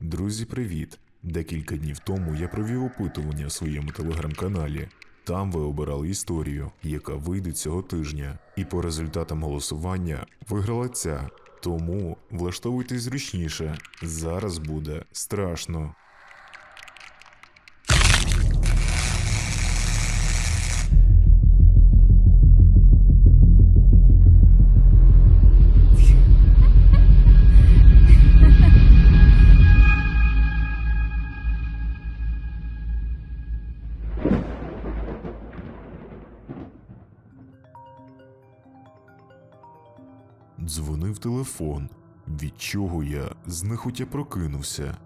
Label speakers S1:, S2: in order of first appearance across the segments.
S1: Друзі, привіт! Декілька днів тому я провів опитування у своєму телеграм-каналі. Там ви обирали історію, яка вийде цього тижня, і по результатам голосування виграла ця. Тому влаштовуйтесь зручніше. Зараз буде страшно. Телефон, від чого я знехотя прокинувся.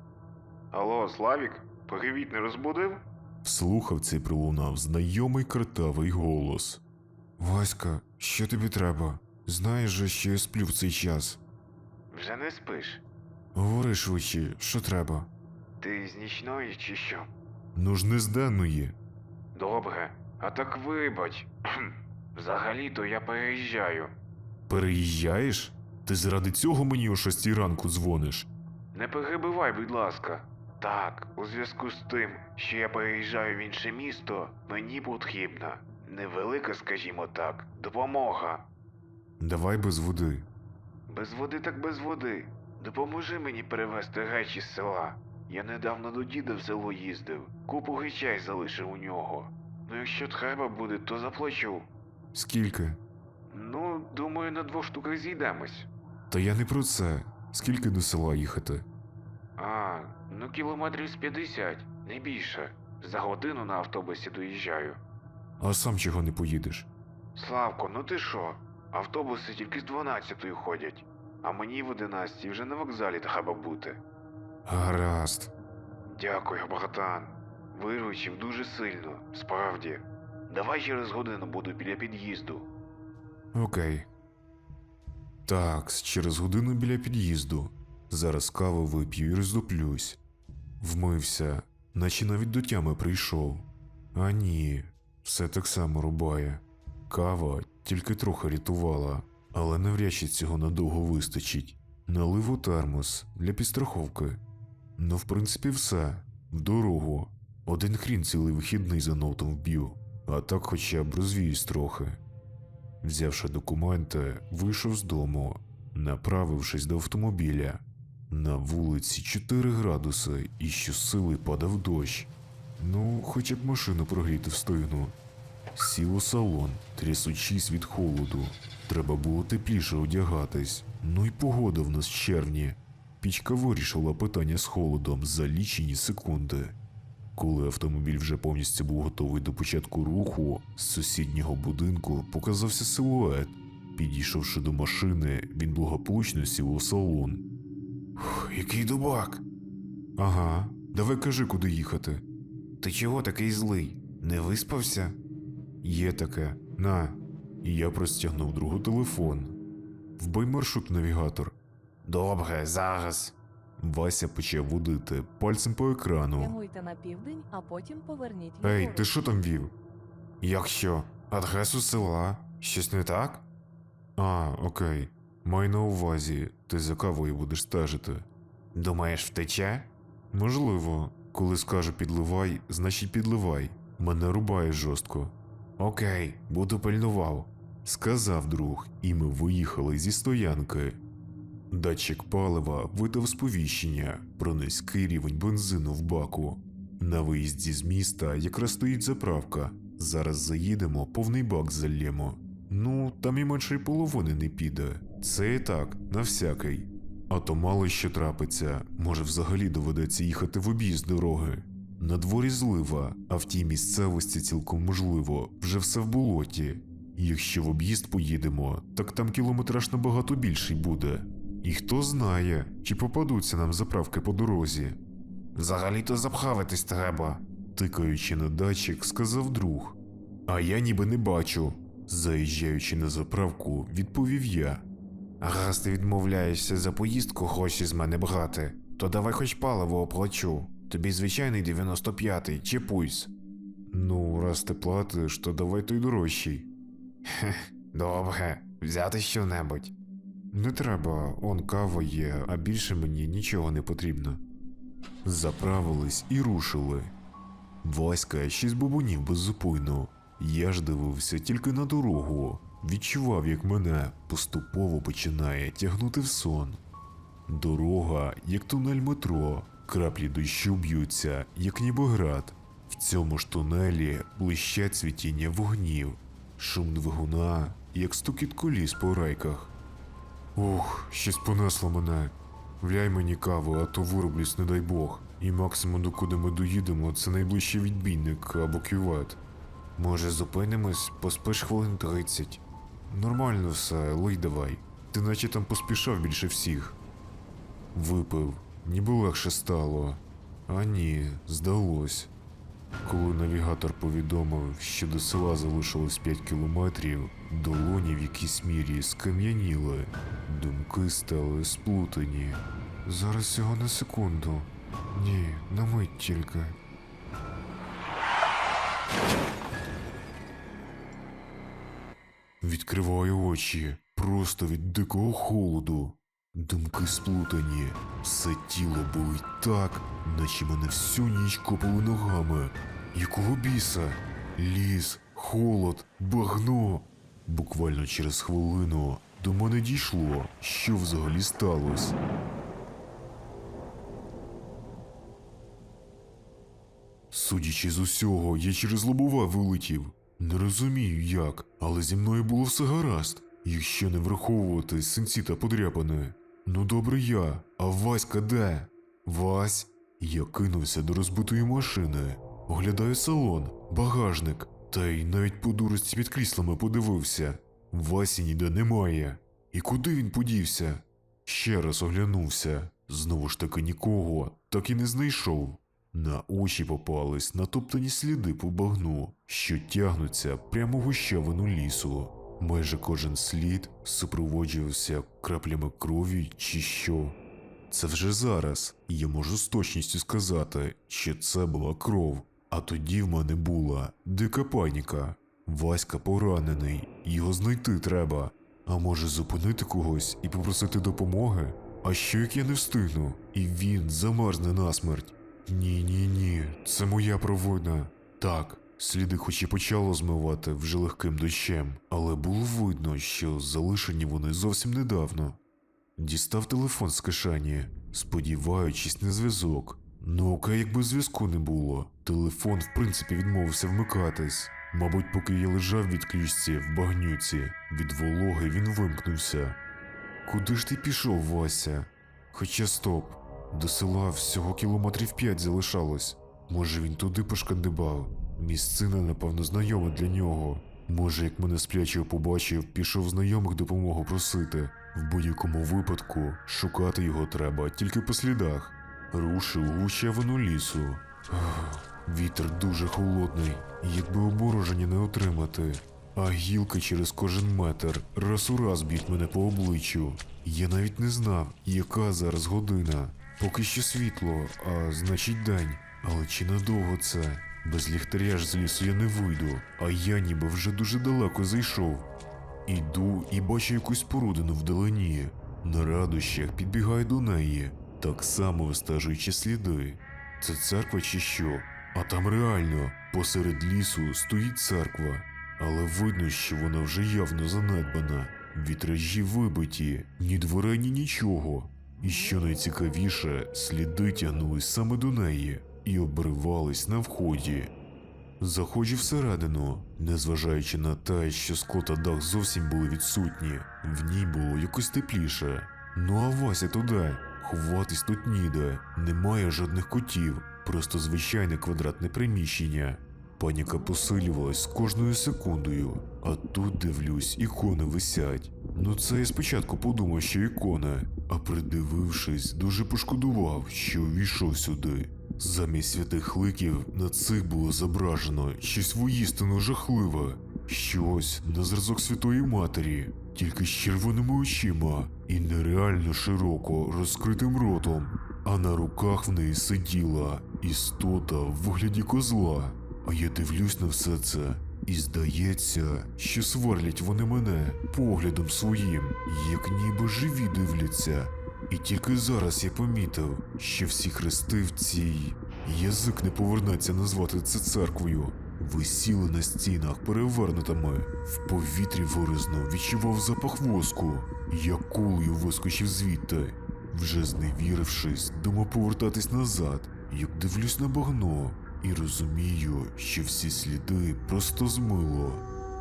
S2: Алло, Славік, привіт, не розбудив?
S1: В слухавці пролунав знайомий картавий голос. Васька, що тобі треба? Знаєш же, що я сплю в цей час.
S2: Вже не спиш.
S1: Говори швидше, що треба.
S2: Ти з нічної чи що?
S1: Ну ж не з денної.
S2: Добре, а так вибач. Взагалі-то я переїжджаю.
S1: Переїжджаєш? Ти заради цього мені о шостій ранку дзвониш.
S2: Не перебивай, будь ласка. Так, у зв'язку з тим, що я переїжджаю в інше місто, мені потрібна невелика, скажімо так, допомога.
S1: Давай без води.
S2: Без води так без води. Допоможи мені перевезти речі з села. Я недавно до діда в село їздив, купу речей залишив у нього. Ну якщо треба буде, то заплачу.
S1: Скільки?
S2: Ну, думаю, на двох штуках зійдемось.
S1: Та я не про це. Скільки до села їхати?
S2: А, ну кілометрів з 50, не більше. За годину на автобусі доїжджаю.
S1: А сам чого не поїдеш?
S2: Славко, ну ти що? Автобуси тільки з 12 ходять, а мені в 11 вже на вокзалі треба бути.
S1: Гаразд.
S2: Дякую, братан. Виручив дуже сильно, справді. Давай через годину буду біля під'їзду.
S1: Окей. Так, через годину біля під'їзду. Зараз каву вип'ю і роздоплюсь. Вмився, наче навіть до тями прийшов. А ні, все так само рубає. Кава тільки трохи рятувала, але навряд чи цього надовго вистачить. Налив у термос для підстраховки. Ну, в принципі, все. В дорогу. Один хрін цілий вихідний за нотом вб'ю, а так хоча б розвіюсь трохи. Взявши документи, вийшов з дому, направившись до автомобіля. На вулиці 4 градуси і щосили падав дощ. Ну, хоча б машину прогріти встигну. Сів у салон, трясучись від холоду. Треба було тепліше одягатись. Ну й погода в нас в червні. Пічка вирішила питання з холодом за лічені секунди. Коли автомобіль вже повністю був готовий до початку руху, з сусіднього будинку показався силует. Підійшовши до машини, він благополучно сів у салон. Фух, який дубак. Ага, давай кажи, куди їхати. Ти чого такий злий? Не виспався? Є таке. На. І я простягнув другу телефон. Вбий маршрут навігатор. Добре, зараз. Вася почав водити пальцем по екрану.
S3: Прямуйте на південь, а потім поверніть
S1: Ей,
S3: ліворуч.
S1: ти що там вів? Як що? Адресу села? Щось не так? А, окей. Май на увазі, ти за кавою будеш стежити. Думаєш, втече? Можливо. Коли скажу підливай, значить підливай. Мене рубає жорстко. Окей, буду пильнував, сказав друг, і ми виїхали зі стоянки. Датчик палива видав сповіщення про низький рівень бензину в баку. На виїзді з міста якраз стоїть заправка. Зараз заїдемо, повний бак залємо. Ну, там і менше й половини не піде. Це і так, на всякий. А то мало що трапиться, може взагалі доведеться їхати в об'їзд дороги. На дворі злива, а в тій місцевості цілком можливо, вже все в болоті. Якщо в об'їзд поїдемо, так там кілометраж набагато більший буде. І хто знає, чи попадуться нам заправки по дорозі. Взагалі-то запхавитись треба, тикаючи на датчик, сказав друг. А я ніби не бачу. Заїжджаючи на заправку, відповів я. Раз ти відмовляєшся за поїздку гроші з мене брати, то давай хоч паливо оплачу. Тобі звичайний 95-й чи пульс. Ну, раз ти платиш, то давай той дорожчий. Хех, добре, взяти що-небудь. Не треба, он кава є, а більше мені нічого не потрібно. Заправились і рушили. Васька щось бубонів беззупинно. Я ж дивився тільки на дорогу, відчував, як мене поступово починає тягнути в сон. Дорога, як тунель метро, краплі дощу б'ються, як ніби град. В цьому ж тунелі блищать світіння вогнів, шум двигуна, як стукіт коліс по рейках. Ух, щось понесло мене. Вляй мені каву, а то вироблюсь, не дай Бог. І максимум, докуди ми доїдемо, це найближчий відбійник або кювет. Може, зупинимось, поспиш хвилин 30. Нормально все, лий давай. Ти наче там поспішав більше всіх. Випив, ніби легше стало. А ні, здалось. Коли навігатор повідомив, що до села залишилось 5 кілометрів, долоні в якійсь мірі скам'яніли, думки стали сплутані. Зараз всього на секунду. Ні, на мить тільки. Відкриваю очі просто від дикого холоду. Думки сплутані, все тіло болить так, наче мене всю ніч копали ногами. Якого біса? Ліс, холод, багно. Буквально через хвилину до мене дійшло, що взагалі сталося. Судячи з усього, я через лобове вилетів. Не розумію як, але зі мною було все гаразд, якщо не враховувати синці та подряпини. Ну добре я, а Васька де? Вась? Я кинувся до розбитої машини, оглядаю салон, багажник, та й навіть по дурості під кріслами подивився. Васі ніде немає. І куди він подівся? Ще раз оглянувся. Знову ж таки нікого, так і не знайшов. На очі попались натоптані сліди по багну, що тягнуться прямо в гущавину лісу. Майже кожен слід супроводжувався краплями крові чи що. Це вже зараз я можу з точністю сказати, що це була кров, а тоді в мене була дика паніка. Васька поранений, його знайти треба. А може зупинити когось і попросити допомоги? А що як я не встигну, і він замерзне насмерть? Ні, ні, ні, це моя провина. Так, сліди хоч і почало змивати вже легким дощем, але було видно, що залишені вони зовсім недавно. Дістав телефон з кишені, сподіваючись на зв'язок. Ну окей, якби зв'язку не було. Телефон, в принципі, відмовився вмикатись. Мабуть, поки я лежав від ключці в багнюці, від вологи він вимкнувся. Куди ж ти пішов, Вася? Хоча стоп, до села всього кілометрів п'ять залишалось. Може, він туди пошкандибав. Місцина, напевно, знайома для нього. Може, як мене сплячого побачив, пішов знайомих допомогу просити. В будь-якому випадку шукати його треба тільки по слідах. Рушив гущавину лісу. Вітер дуже холодний, якби обороження не отримати. А гілки через кожен метр раз у раз б'ють мене по обличчю. Я навіть не знав, яка зараз година. Поки що світло, а значить день. Але чи надовго це? Без ліхтаря ж з лісу я не вийду, а я ніби вже дуже далеко зайшов. Іду і бачу якусь спорудину вдалині. На радощах підбігаю до неї, так само вистежуючи сліди. Це церква чи що? А там реально, посеред лісу стоїть церква, але видно, що вона вже явно занедбана. Вітражі вибиті, ні дверей, ні нічого. І що найцікавіше, сліди тягнулись саме до неї і обривались на вході. Заходжу всередину, незважаючи на те, що скло та дах зовсім були відсутні, в ній було якось тепліше. Ну а Вася туди, ховатись тут ніде, немає жодних котів, просто звичайне квадратне приміщення. Паніка посилювалась з кожною секундою, а тут дивлюсь, ікони висять. Ну це я спочатку подумав, що ікони, а придивившись, дуже пошкодував, що увійшов сюди. Замість святих ликів на цих було зображено щось воїстину жахливе, щось на зразок Святої Матері, тільки з червоними очима і нереально широко розкритим ротом, а на руках в неї сиділа істота в вигляді козла. А я дивлюсь на все це, і здається, що сварлять вони мене поглядом своїм, як ніби живі дивляться. І тільки зараз я помітив, що всі хрести в цій язик не повернеться назвати це церквою. Висіли на стінах перевернутими. В повітрі виразно відчував запах воску. Я кулею вискочив звідти. Вже зневірившись, думав повертатись назад, як дивлюсь на багно, і розумію, що всі сліди просто змило.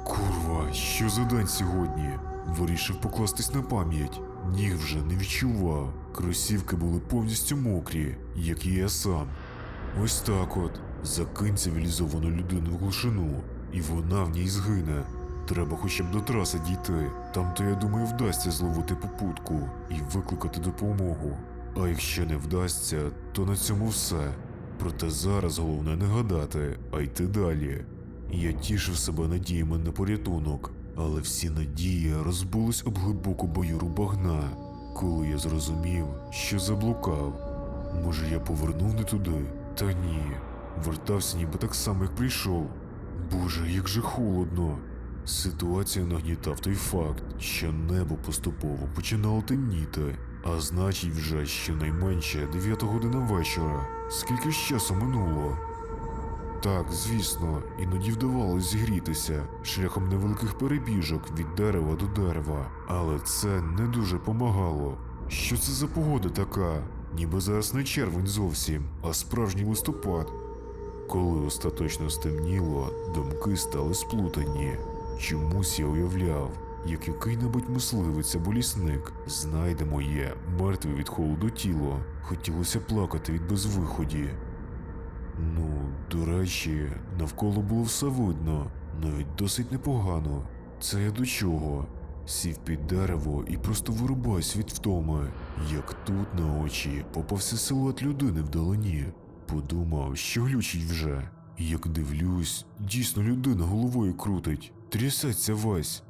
S1: Курва, що за день сьогодні? Вирішив покластись на пам'ять. Ніг вже не відчував. Кросівки були повністю мокрі, як і я сам. Ось так от. Закинь цивілізовану людину в глушину, і вона в ній згине. Треба хоча б до траси дійти. Там то я думаю вдасться зловити попутку і викликати допомогу. А якщо не вдасться, то на цьому все. Проте зараз головне не гадати, а йти далі. Я тішив себе надіями на порятунок, але всі надії розбулись об глибоку боюру багна, коли я зрозумів, що заблукав. Може, я повернув не туди? Та ні. Вертався ніби так само, як прийшов. Боже, як же холодно. Ситуація нагнітав той факт, що небо поступово починало темніти, а значить вже щонайменше 9 година вечора. Скільки ж часу минуло? Так, звісно, іноді вдавалося зігрітися шляхом невеликих перебіжок від дерева до дерева, але це не дуже помагало. Що це за погода така? Ніби зараз не червень зовсім, а справжній листопад. Коли остаточно стемніло, думки стали сплутані. Чомусь я уявляв, як який-небудь мисливець або лісник знайде моє мертве від холоду тіло. Хотілося плакати від безвиході. Ну, до речі, навколо було все видно, навіть досить непогано. Це я до чого? Сів під дерево і просто вирубаюсь від втоми, як тут на очі попався силует людини вдалині. Подумав, що глючить вже. Як дивлюсь, дійсно людина головою крутить, трясеться Вась.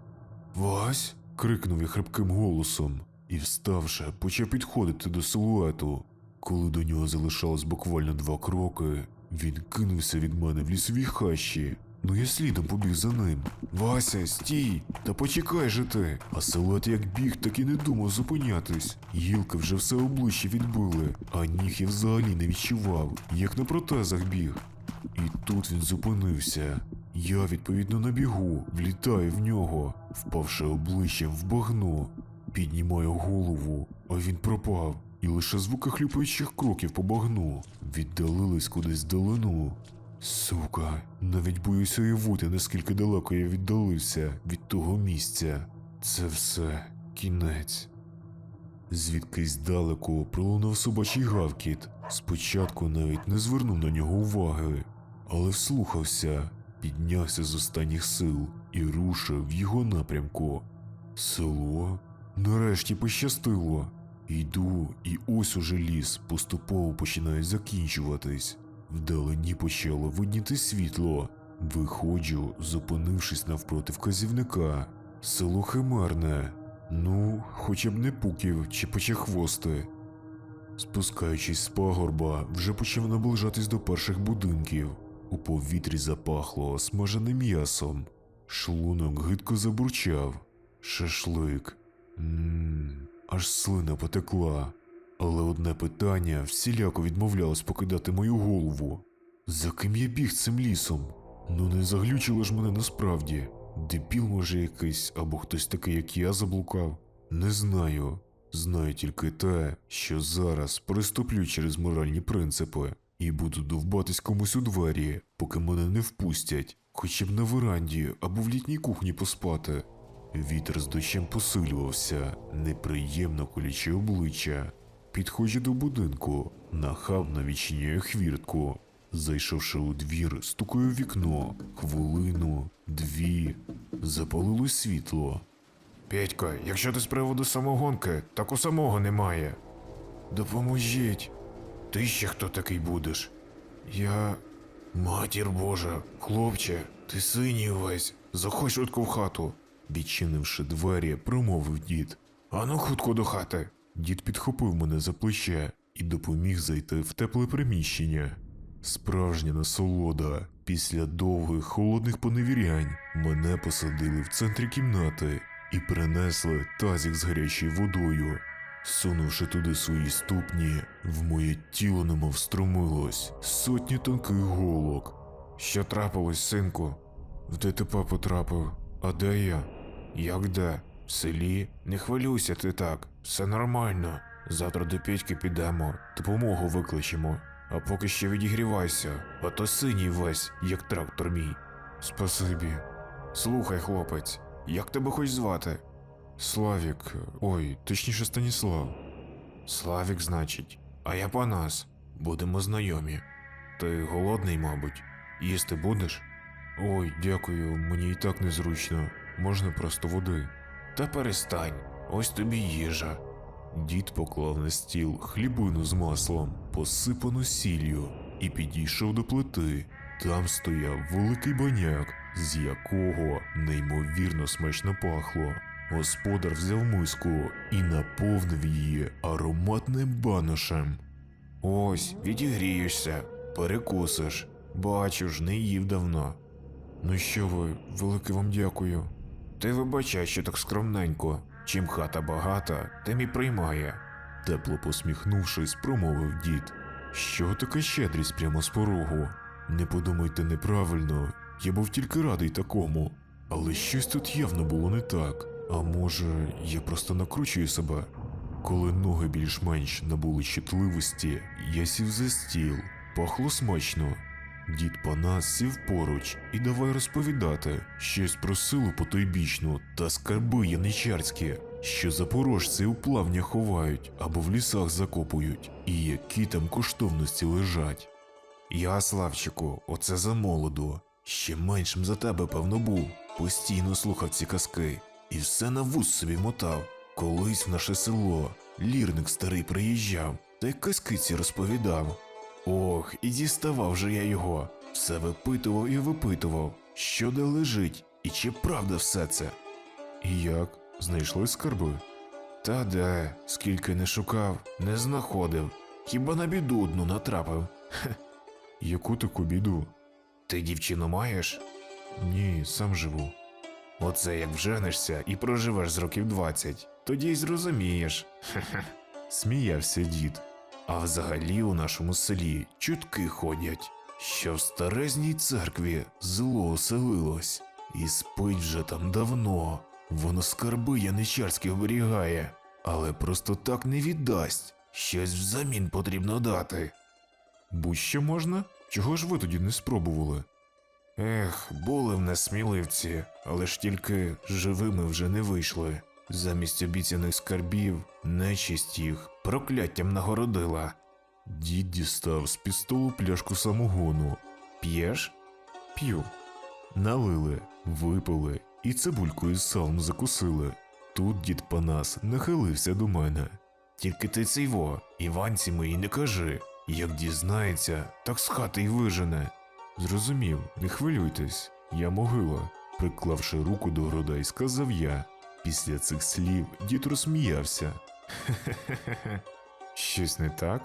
S1: Вась? крикнув я хрипким голосом і, вставши, почав підходити до силуету. Коли до нього залишалось буквально два кроки, він кинувся від мене в лісовій хащі. Ну я слідом побіг за ним. Вася, стій! Та почекай же ти! А силует як біг, так і не думав зупинятись. Гілки вже все обличчя відбили, а ніг я взагалі не відчував, як на протезах біг. І тут він зупинився. Я, відповідно, на бігу, влітаю в нього, впавши обличчям в багно. Піднімаю голову, а він пропав, і лише звуки хлюпаючих кроків по багну віддалились кудись вдалину. Сука, навіть боюся уявити, наскільки далеко я віддалився від того місця. Це все кінець. Звідкись далеко пролунав собачий гавкіт. Спочатку навіть не звернув на нього уваги, але вслухався, піднявся з останніх сил і рушив в його напрямку. Село? Нарешті пощастило. Йду, і ось уже ліс поступово починає закінчуватись. Вдалині почало видніти світло. Виходжу, зупинившись навпроти вказівника. Село химерне. Ну, хоча б не пуків чи почехвости. Спускаючись з пагорба, вже почав наближатись до перших будинків. У повітрі запахло смаженим м'ясом. Шлунок гидко забурчав. Шашлик. Ммм, аж слина потекла. Але одне питання всіляко відмовлялось покидати мою голову. За ким я біг цим лісом? Ну не заглючило ж мене насправді. Дебіл, може, якийсь, або хтось такий, як я, заблукав. Не знаю. Знаю тільки те, що зараз переступлю через моральні принципи і буду довбатись комусь у двері, поки мене не впустять, хоча б на веранді або в літній кухні поспати. Вітер з дощем посилювався, неприємно колюче обличчя. Підходжу до будинку, нахабно відчиняю хвіртку. Зайшовши у двір, стукаю в вікно, хвилину, дві. Запалилось світло.
S2: Петько, якщо ти з приводу самогонки, так у самого немає.
S1: Допоможіть.
S2: Ти ще хто такий будеш? Я. Матір Божа, хлопче, ти синій увесь. Заходь швидко в хату.
S1: Відчинивши двері, промовив дід.
S2: Ану хутко до хати.
S1: Дід підхопив мене за плече і допоміг зайти в тепле приміщення. Справжня насолода. Після довгих холодних поневірянь мене посадили в центрі кімнати і принесли тазик з гарячою водою. Сунувши туди свої ступні, в моє тіло немов струмилось сотні тонких голок. Що трапилось, синку? В ДТП потрапив. А де я? Як де? В селі? Не хвилюйся ти так, все нормально. Завтра до Петьки підемо, допомогу викличемо. А поки що відігрівайся, а то синій весь, як трактор мій. Спасибі. Слухай, хлопець, як тебе хоч звати? Славік, ой, точніше Станіслав. Славік, значить, а я Панас. Будемо знайомі. Ти голодний, мабуть, їсти будеш? Ой, дякую, мені і так незручно. Можна просто води. Та перестань, ось тобі їжа. Дід поклав на стіл хлібину з маслом, посипану сіллю, і підійшов до плити. Там стояв великий баняк, з якого неймовірно смачно пахло. Господар взяв миску і наповнив її ароматним баношем. Ось, відігрієшся, перекусиш. Бачу ж, не їв давно. Ну що ви, велике вам дякую. Ти вибачай, що так скромненько. Чим хата багата, тим і приймає. Тепло посміхнувшись, промовив дід. Що така щедрість прямо з порогу? Не подумайте неправильно, я був тільки радий такому. Але щось тут явно було не так. А може, я просто накручую себе? Коли ноги більш-менш набули чутливості, я сів за стіл, пахло смачно. Дід Панас сів поруч і давай розповідати щось про силу потойбічну та скарби яничарські, що запорожці у плавнях ховають або в лісах закопують, і які там коштовності лежать. Я, Славчику, оце за молоду. Ще меншим за тебе, певно, був. Постійно слухав ці казки і все на вуз собі мотав. Колись в наше село лірник старий приїжджав та й казки ці розповідав. Ох, і діставав же я його. Все випитував і випитував, що де лежить, і чи правда все це. І як? Знайшлось скарби? Та де, скільки не шукав, не знаходив. Хіба на біду одну натрапив. Хе. Яку таку біду? Ти дівчину маєш? Ні, сам живу. Оце як вженешся і проживеш з років двадцять, тоді й зрозумієш. Сміявся дід. А взагалі у нашому селі чутки ходять, що в старезній церкві зло оселилось, і спить вже там давно. Воно скарби яничарські оберігає, але просто так не віддасть. Щось взамін потрібно дати. Будь-що можна? Чого ж ви тоді не спробували? Ех, були в нас сміливці, але ж тільки живими вже не вийшли. Замість обіцяних скарбів нечисть їх прокляттям нагородила. Дід дістав з пістолу пляшку самогону. П'єш? П'ю. Налили, випили і цибулькою з салом закусили. Тут дід Панас нахилився до мене. Тільки ти цей во, Іванці мої не кажи. Як дізнається, так з хати й вижене. Зрозумів, не хвилюйтесь, я могила. Приклавши руку до грудей, сказав я. Після цих слів дід розсміявся. Хе-хе-хе. Щось не так?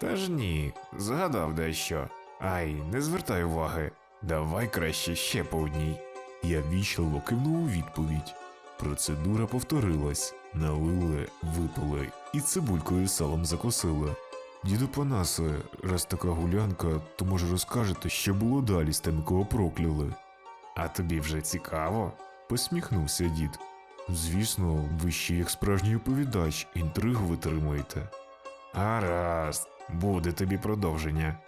S1: Та ж ні, згадав дещо. Ай, не звертай уваги. Давай краще ще по одній. Я вічливо кивнув у відповідь. Процедура повторилась. Налили, випили і цибулькою салом закусили. Діду Панасе, раз така гулянка, то може розкажете, що було далі з тими, кого прокляли. А тобі вже цікаво? посміхнувся дід. Звісно, ви ще як справжній оповідач інтригу витримуєте. Гаразд, буде тобі продовження.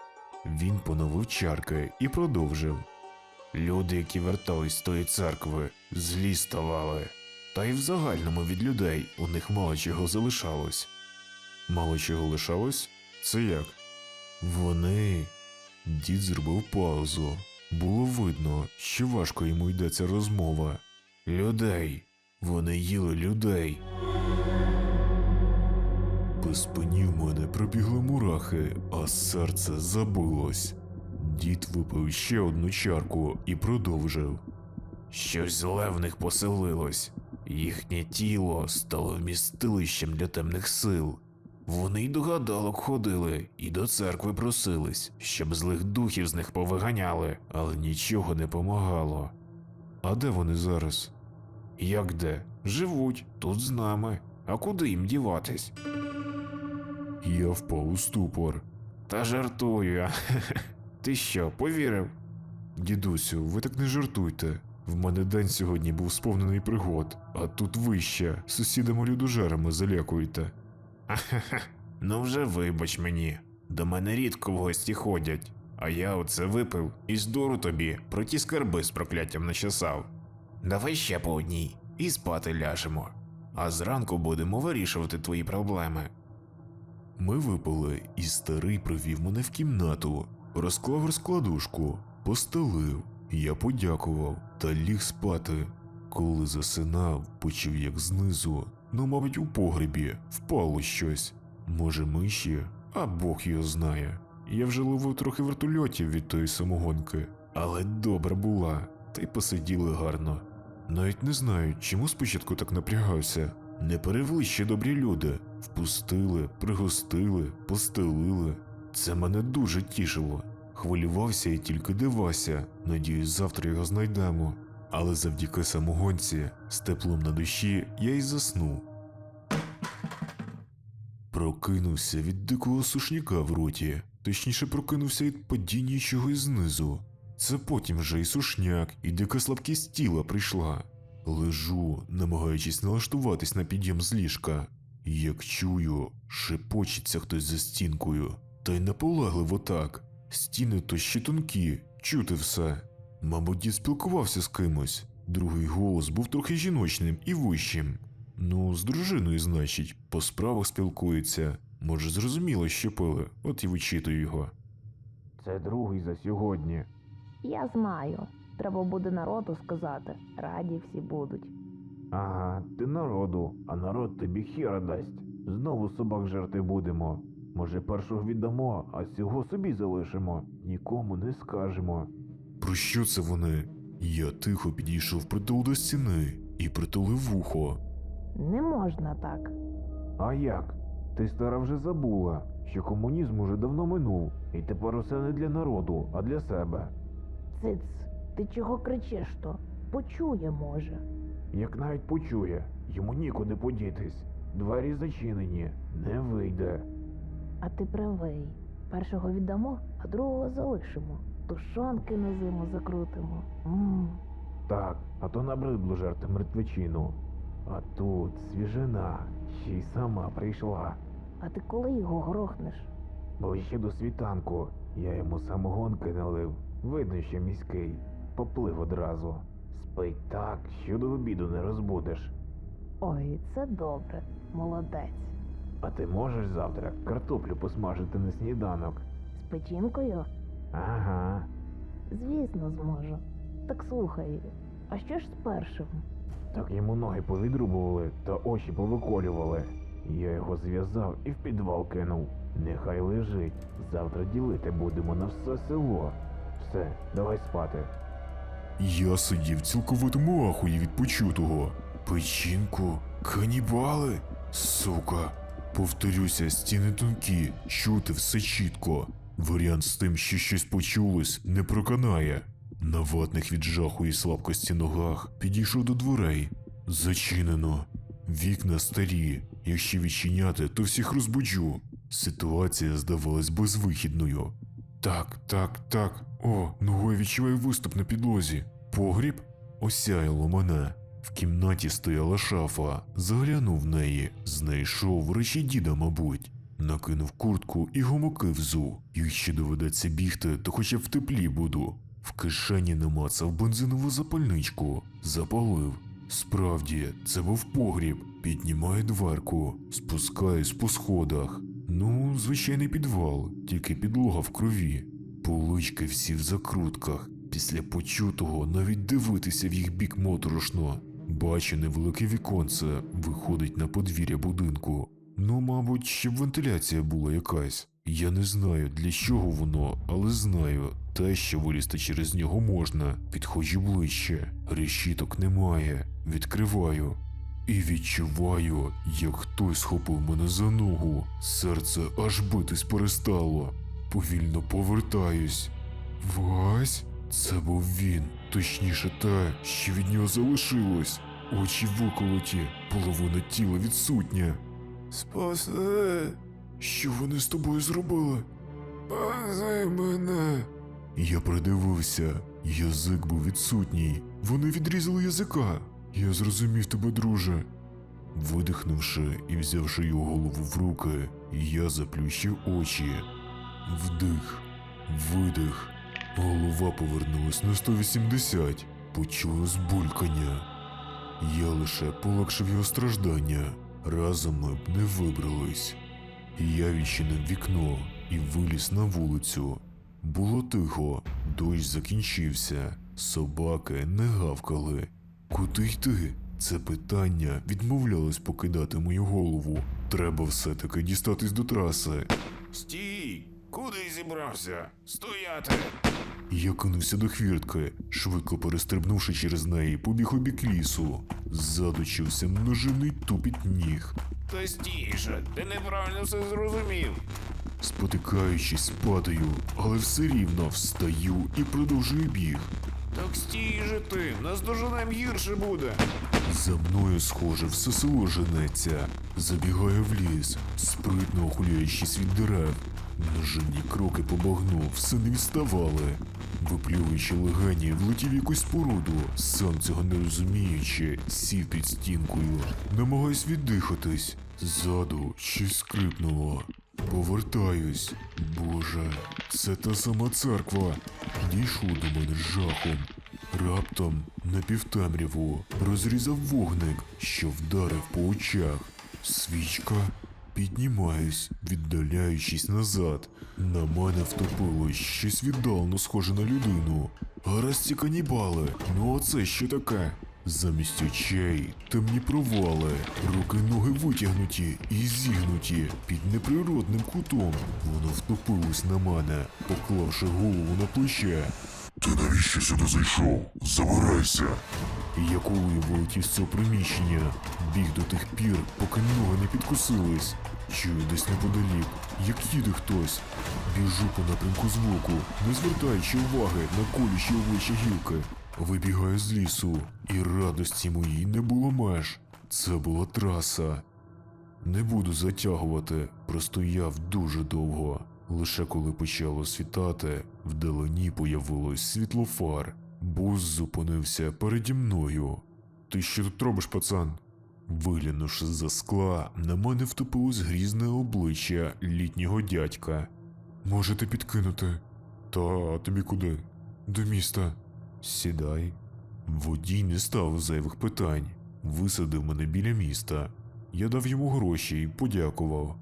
S1: Він поновив чарки і продовжив. Люди, які вертались з тої церкви, злі ставали. Та й в загальному від людей у них мало чого залишалось. Мало чого лишалось? Це як? Вони. Дід зробив паузу. Було видно, що важко йому йдеться розмова. Людей. Вони їли людей. По спині в мене пробігли мурахи, а серце забилось. Дід випив ще одну чарку і продовжив. Щось зле в них поселилось. Їхнє тіло стало вмістилищем для темних сил. Вони й до гадалок ходили, і до церкви просились, щоб злих духів з них повиганяли, але нічого не помагало. А де вони зараз? Як де? Живуть тут з нами.
S2: А куди їм діватись?
S1: Я впав у ступор.
S2: Та жартую. Ти що, повірив?
S1: Дідусю, ви так не жартуйте. В мене день сьогодні був сповнений пригод, а тут ви ще сусідами людожерами залякуєте.
S2: Ну вже вибач мені. До мене рідко в гості ходять. А я оце випив і здору тобі про ті скарби з прокляттям начесав. Давай ще по одній і спати ляжемо. А зранку будемо вирішувати твої проблеми.
S1: Ми випили, і старий привів мене в кімнату, розклав розкладушку, постелив. Я подякував та ліг спати. Коли засинав, почув як знизу, ну, мабуть, у погребі впало щось. Може, миші, а Бог його знає. Я вже ловив трохи вертольотів від тої самогонки, але добра була, та й посиділи гарно. Навіть не знаю, чому спочатку так напрягався. Не перевели ще добрі люди. Впустили, пригостили, постелили. Це мене дуже тішило. Хвилювався і тільки дивався. Надіюсь, завтра його знайдемо. Але завдяки самогонці, з теплом на душі, я й заснув. Прокинувся від дикого сушняка в роті, точніше прокинувся від падіння чогось знизу. Це потім вже і сушняк, і дика слабкість тіла прийшла. Лежу, намагаючись налаштуватись на підйом з ліжка. Як чую, шепочеться хтось за стінкою, та й наполегливо так. Стіни то ще тонкі, чути все. Мабуть, дід спілкувався з кимось. Другий голос був трохи жіночним і вищим. Ну, з дружиною, значить, по справах спілкується. Може, зрозуміло, що пили, от і вичитую його.
S2: Це другий за сьогодні.
S4: Я знаю. Треба буде народу сказати. Раді всі будуть.
S2: Ага, ти народу, а народ тобі хіра дасть. Знову собак жерти будемо. Може, першого віддамо, а цього собі залишимо. Нікому не скажемо.
S1: Про що це вони? Я тихо підійшов притул до стіни і притулив вухо.
S4: Не можна так.
S2: А як? Ти стара вже забула, що комунізм уже давно минув, і тепер усе не для народу, а для себе.
S4: Циц, ти чого кричиш то? Почує може.
S2: Як навіть почує, йому нікуди подітись. Двері зачинені, не вийде.
S4: А ти правий. Першого віддамо, а другого залишимо. Тушонки на зиму закрутимо. Мм.
S2: Так, а то набридло жерти мертвечину. А тут свіжина, ще й сама прийшла.
S4: А ти коли його грохнеш?
S2: Ближче до світанку я йому самогонки налив. Видно, що міський. Поплив одразу. Спить так, що до обіду не розбудеш.
S4: Ой, це добре. Молодець.
S2: А ти можеш завтра картоплю посмажити на сніданок?
S4: З печінкою?
S2: Ага.
S4: Звісно, зможу. Так слухай, а що ж з першим?
S2: Так йому ноги повідрубували та очі повиколювали. Я його зв'язав і в підвал кинув. Нехай лежить. Завтра ділити будемо на все село. Все, давай спати.
S1: Я сидів в цілковитому ахуї від почутого. Печінку? Канібали? Сука. Повторюся, стіни тонкі, чути все чітко. Варіант з тим, що щось почулось, не проканає. На ватних від жаху і слабкості ногах підійшов до дверей. Зачинено. Вікна старі. Якщо відчиняти, то всіх розбуджу. Ситуація здавалась безвихідною. Так, так, так. О, ногою відчуваю виступ на підлозі. Погріб? Осяяло мене. В кімнаті стояла шафа, заглянув в неї, знайшов речі діда, мабуть. Накинув куртку і гомоки взув. Якщо доведеться бігти, то хоча в теплі буду. В кишені намацав бензинову запальничку, запалив. Справді, це був погріб. Піднімаю дверку, спускаюсь по сходах. Ну, звичайний підвал, тільки підлога в крові. Полички всі в закрутках. Після почутого навіть дивитися в їх бік моторошно. Бачу невелике віконце, виходить на подвір'я будинку. Ну, мабуть, щоб вентиляція була якась. Я не знаю, для чого воно, але знаю, те, що вилізти через нього можна. Підходжу ближче. Решіток немає. Відкриваю. І відчуваю, як хтось схопив мене за ногу. Серце аж битись перестало. Повільно повертаюсь. Вась? Це був він, точніше те, що від нього залишилось. очі виколоті, половина тіла відсутня. Спаси, що вони з тобою зробили? Спаси мене. Я придивився, язик був відсутній. Вони відрізали язика. Я зрозумів тебе, друже. Видихнувши і взявши його голову в руки, я заплющив очі. Вдих, видих. Голова повернулась на 180. Почулось булькання. Я лише полегшив його страждання. Разом ми б не вибрались. Я відчинив вікно і виліз на вулицю. Було тихо, дощ закінчився, собаки не гавкали. Куди йти? Це питання відмовлялось покидати мою голову. Треба все-таки дістатись до траси.
S2: Стій! Куди зібрався? Стояти!
S1: Я кинувся до хвіртки, швидко перестрибнувши через неї, побіг у бік лісу. Ззаду чувся множинний тупіт ніг.
S2: Та стій же, ти неправильно все зрозумів.
S1: Спотикаючись, падаю, але все рівно встаю і продовжую біг.
S2: Так стій же ти, нас доженем гірше буде.
S1: За мною, схоже, все село женеться. Забігаю в ліс, спритно охуляючись від дерев. Множинні кроки по багну все не відставали. Виплювуючи легені, влетів якусь споруду, сам цього не розуміючи, сів під стінкою, намагаюсь віддихатись. Ззаду щось скрипнуло. Повертаюсь. Боже, це та сама церква. Дійшло до мене з жахом. Раптом на півтемряву розрізав вогник, що вдарив по очах. Свічка. Піднімаюсь, віддаляючись назад. На мене втопилось щось віддалено схоже на людину. Гаразд ці канібали. Ну а це що таке? Замість очей темні провали, руки ноги витягнуті і зігнуті під неприродним кутом. Воно втопилось на мене, поклавши голову на плече.
S5: Ти навіщо сюди зайшов? Забирайся.
S1: Я коли вилетів з цього приміщення, біг до тих пір, поки ноги не підкосились. Чую десь неподалік, як їде хтось. Біжу по напрямку звуку, не звертаючи уваги на колючі обличчя гілки. Вибігаю з лісу, і радості моїй не було меж. Це була траса. Не буду затягувати, простояв дуже довго. Лише коли почало світати, вдалині появилось світлофар. Бус зупинився переді мною. Ти що тут робиш, пацан? Виглянувши за скла, на мене втопилось грізне обличчя літнього дядька. Можете підкинути. Та тобі куди? До міста. Сідай. Водій не ставив зайвих питань. Висадив мене біля міста. Я дав йому гроші і подякував.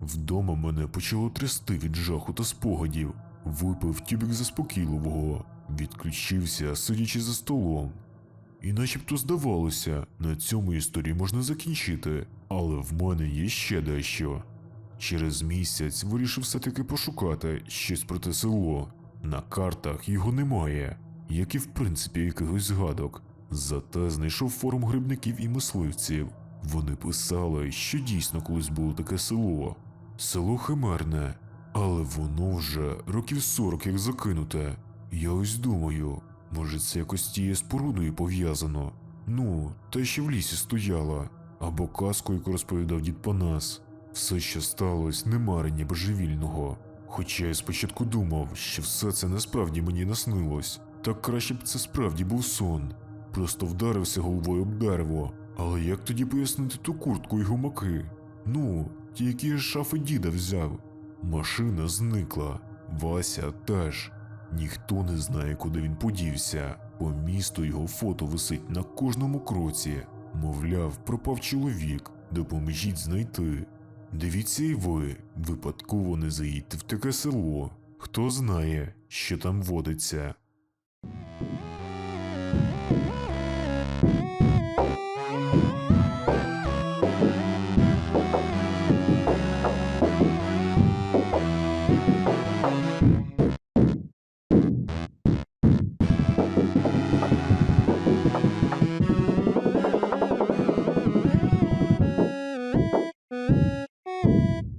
S1: Вдома мене почало трясти від жаху та спогадів. Випив тюбик заспокійливого, відключився, сидячи за столом. І начебто здавалося, на цьому історію можна закінчити, але в мене є ще дещо. Через місяць вирішив все-таки пошукати щось про те село. На картах його немає, як і в принципі якихось згадок. Зате знайшов форум грибників і мисливців. Вони писали, що дійсно колись було таке село. Село химерне, але воно вже років 40 як закинуте. Я ось думаю, може це якось тією спорудою пов'язано. Ну, те, що в лісі стояла, або казку, яку розповідав дід Панас. Все, що сталося, не марення божевільного. Хоча я спочатку думав, що все це насправді мені наснилось. Так краще б це справді був сон. Просто вдарився головою об дерево. Але як тоді пояснити ту куртку і гумаки? Ну, ті, які з шафи діда взяв. Машина зникла. Вася теж. Ніхто не знає, куди він подівся. По місту його фото висить на кожному кроці. Мовляв, пропав чоловік, допоможіть знайти. Дивіться і ви, випадково не заїдьте в таке село. Хто знає, що там водиться.